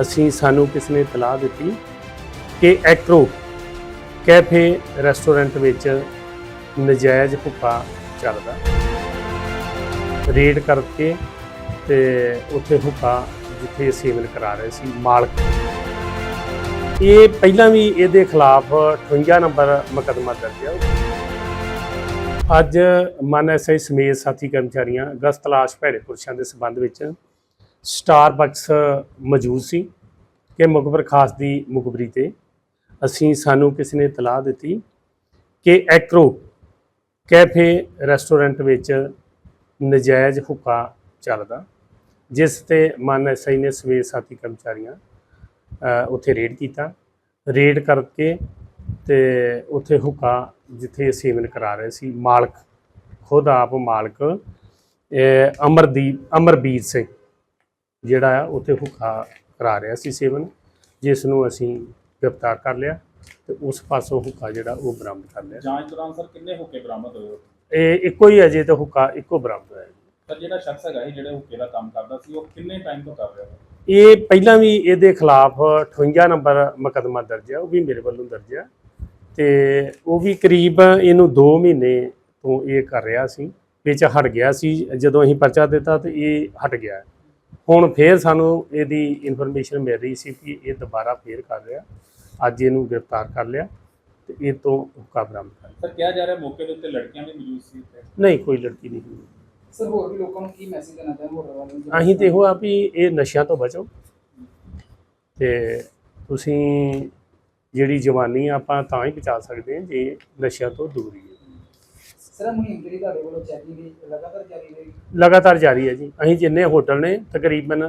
ਅਸੀਂ ਸਾਨੂੰ ਕਿਸ ਨੇ ਤਲਾਹ ਦਿੱਤੀ ਕਿ ਐਕਰੋ ਕੈਫੇ ਰੈਸਟੋਰੈਂਟ ਵਿੱਚ ਨਜਾਇਜ਼ ਹੁੱਕਾ ਚੱਲਦਾ। ਰੇਡ ਕਰਕੇ ਤੇ ਉੱਥੇ ਹੁੱਕਾ ਜਿੱਥੇ ਸੇਵਨ ਕਰਾ ਰਹੇ ਸੀ, ਮਾਲਕ। ਇਹ ਪਹਿਲਾਂ ਵੀ ਇਹਦੇ ਖਿਲਾਫ 58 ਨੰਬਰ ਮੁਕੱਦਮਾ ਦਰਜ ਹੈ। ਅੱਜ ਮਨ ਐਸਆਈ ਸਮੇਤ ਸਾਥੀ ਕਰਮਚਾਰੀਆਂ ਗਸਤ ਤਲਾਸ਼ ਭੈੜੇ ਪੁਰਸ਼ਾਂ ਦੇ ਸਬੰਧ ਵਿੱਚ ਸਟਾਰਬਕਸ ਮੌਜੂਦ ਸੀ ਕਿ ਮੁਖਬਰ ਖਾਸ ਦੀ ਮੁਖਬਰੀ ਤੇ ਅਸੀਂ ਸਾਨੂੰ ਕਿਸ ਨੇ ਤਲਾਹ ਦਿੱਤੀ ਕਿ ਐਕਰੋ ਕੈਫੇ ਰੈਸਟੋਰੈਂਟ ਵਿੱਚ ਨਜਾਇਜ਼ ਹੁੱਕਾ ਚੱਲਦਾ, ਜਿਸ ਤੇ ਮਨ ਐਸਆਈ ਨੇ ਸਵੇਰ ਸਾਥੀ ਕਰਮਚਾਰੀਆਂ ਉੱਥੇ ਰੇਡ ਕੀਤਾ। ਰੇਡ ਕਰਕੇ ਤੇ ਉੱਥੇ ਹੁੱਕਾ ਜਿੱਥੇ ਸੇਵਨ ਕਰਾ ਰਹੇ ਸੀ, ਮਾਲਕ, ਖੁਦ ਆਪ ਮਾਲਕ ਅਮਰਦੀਪ, ਅਮਰਬੀਰ ਸਿੰਘ। ਜਿਹੜਾ ਆ ਉੱਥੇ ਹੁੱਕਾ ਕਰਾ ਰਿਹਾ ਸੀ ਸੇਵਨ ਜਿਸ ਨੂੰ ਅਸੀਂ ਗ੍ਰਿਫਤਾਰ ਕਰ ਲਿਆ ਤੇ ਉਸ ਪਾਸੋਂ ਹੁੱਕਾ ਜਿਹੜਾ ਉਹ ਬਰਾਮਦ ਕਰ ਲਿਆ। ਜਾਂਚ ਦੌਰਾਨ ਸਰ ਕਿੰਨੇ ਹੁੱਕੇ ਬਰਾਮਦ ਹੋਏ? ਇਹ ਇੱਕੋ ਹੀ ਅਜੇ ਤੇ ਹੁੱਕਾ ਇੱਕੋ ਬਰਾਮਦ ਹੋਇਆ ਸਰ ਜਿਹੜਾ ਸ਼ਖਸ ਹੈਗਾ ਇਹ ਜਿਹੜੇ ਹੁੱਕੇ ਦਾ ਕੰਮ ਕਰਦਾ ਸੀ ਉਹ ਕਿੰਨੇ ਟਾਈਮ ਤੋਂ ਕਰ ਰਿਹਾ ਹੈ ਇਹ ਪਹਿਲਾਂ ਵੀ ਇਹਦੇ ਖਿਲਾਫ 58 ਨੰਬਰ ਮੁਕੱਦਮਾ ਦਰਜ ਹੈ ਉਹ ਵੀ ਮੇਰੇ ਵੱਲੋਂ ਦਰਜ ਹੈ ਤੇ ਉਹ ਵੀ ਕਰੀਬ ਇਹਨੂੰ 2 ਮਹੀਨੇ ਤੋਂ ਇਹ ਕਰ ਰਿਹਾ ਸੀ ਵਿੱਚ ਹਟ ਗਿਆ ਸੀ। ਜਦੋਂ ਅਸੀਂ ਪਰਚਾ ਦਿੱਤਾ ਤੇ ਇਹ ਹਟ ਗਿਆ। ਹੁਣ ਫੇਰ ਸਾਨੂੰ ਇਹਦੀ ਇਨਫੋਰਮੇਸ਼ਨ ਮਿਲ ਰਹੀ ਸੀ ਕਿ ਇਹ ਦੁਬਾਰਾ ਫੇਰ ਕਰ ਰਿਹਾ। ਅੱਜ ਇਹਨੂੰ ਗ੍ਰਿਫਤਾਰ ਕਰ ਲਿਆ ਤੇ ਇਹ ਤੋਂ ਹੁੱਕਾ ਬਰਾਮਦ ਕਰ ਲਿਆ। ਸਰ ਕਿਹਾ ਜਾ ਰਿਹਾ ਮੌਕੇ ਦੇ ਉੱਤੇ ਲੜਕੀਆਂ ਵੀ ਮੌਜੂਦ ਸੀ ਇੱਥੇ? ਨਹੀਂ ਕੋਈ ਲੜਕੀ ਨਹੀਂ ਹੋਈ ਸਰ ਹੋਰ ਵੀ ਲੋਕਾਂ ਨੂੰ ਕੀ ਮੈਸੇਜ ਦੇਣਾ ਚਾਹੁੰਦੇ ਹੋਟਲ ਵਾਲਿਆਂ ਨੂੰ? ਅਸੀਂ ਤੇ ਇਹੋ ਆ ਵੀ ਇਹ ਨਸ਼ਿਆਂ ਤੋਂ ਬਚੋ। ਤੇ ਤੁਸੀਂ ਜਿਹੜੀ ਜਵਾਨੀ ਆ ਆਪਾਂ ਤਾਂ ਹੀ ਬਚਾ ਸਕਦੇ ਹਾਂ ਜੇ ਨਸ਼ਿਆਂ ਤੋਂ ਦੂਰ ਹੈ। ਸਰ ਇਹ ਮੁਹਿੰਮ ਜਿਹੜੀ ਤੁਹਾਡੇ ਵੱਲੋਂ ਚੈਕਿੰਗ ਦੀ ਲਗਾਤਾਰ ਜਾਰੀ ਰਹੇਗੀ ਲਗਾਤਾਰ ਜਾਰੀ ਹੈ ਜੀ। ਅਸੀਂ ਜਿੰਨੇ ਹੋਟਲ ਨੇ ਤਕਰੀਬਨ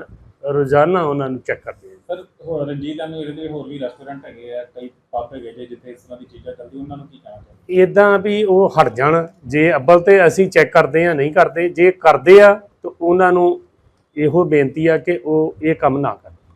ਰੋਜ਼ਾਨਾ ਉਹਨਾਂ ਨੂੰ ਚੈੱਕ ਕਰਦੇ ਹਾਂ ਸਰ ਹੋਰ ਰਣਜੀਤ ਐਵੇਂ ਇਹਦੇ ਹੋਰ ਵੀ ਰੈਸਟੋਰੈਂਟ ਹੈਗੇ ਆ ਕਈ ਪਬ ਹੈਗੇ ਜੇ ਜਿੱਥੇ ਇਸ ਤਰ੍ਹਾਂ ਦੀ ਚੀਜ਼ਾਂ ਚੱਲਦੀ ਉਹਨਾਂ ਨੂੰ ਕੀ ਕਹਿਣਾ ਚਾਹੁੰਦੇ ਇਦਾਂ ਵੀ ਉਹ ਹਟ ਜਾਣ। ਜੇ ਅੱਬਲ ਤੇ ਅਸੀਂ ਚੈੱਕ ਕਰਦੇ ਆ ਨਹੀਂ ਕਰਦੇ ਜੇ ਕਰਦੇ ਆ ਤਾਂ ਉਹਨਾਂ ਨੂੰ ਇਹੋ ਬੇਨਤੀ ਆ ਕਿ ਉਹ ਇਹ ਕੰਮ ਨਾ ਕਰਨ।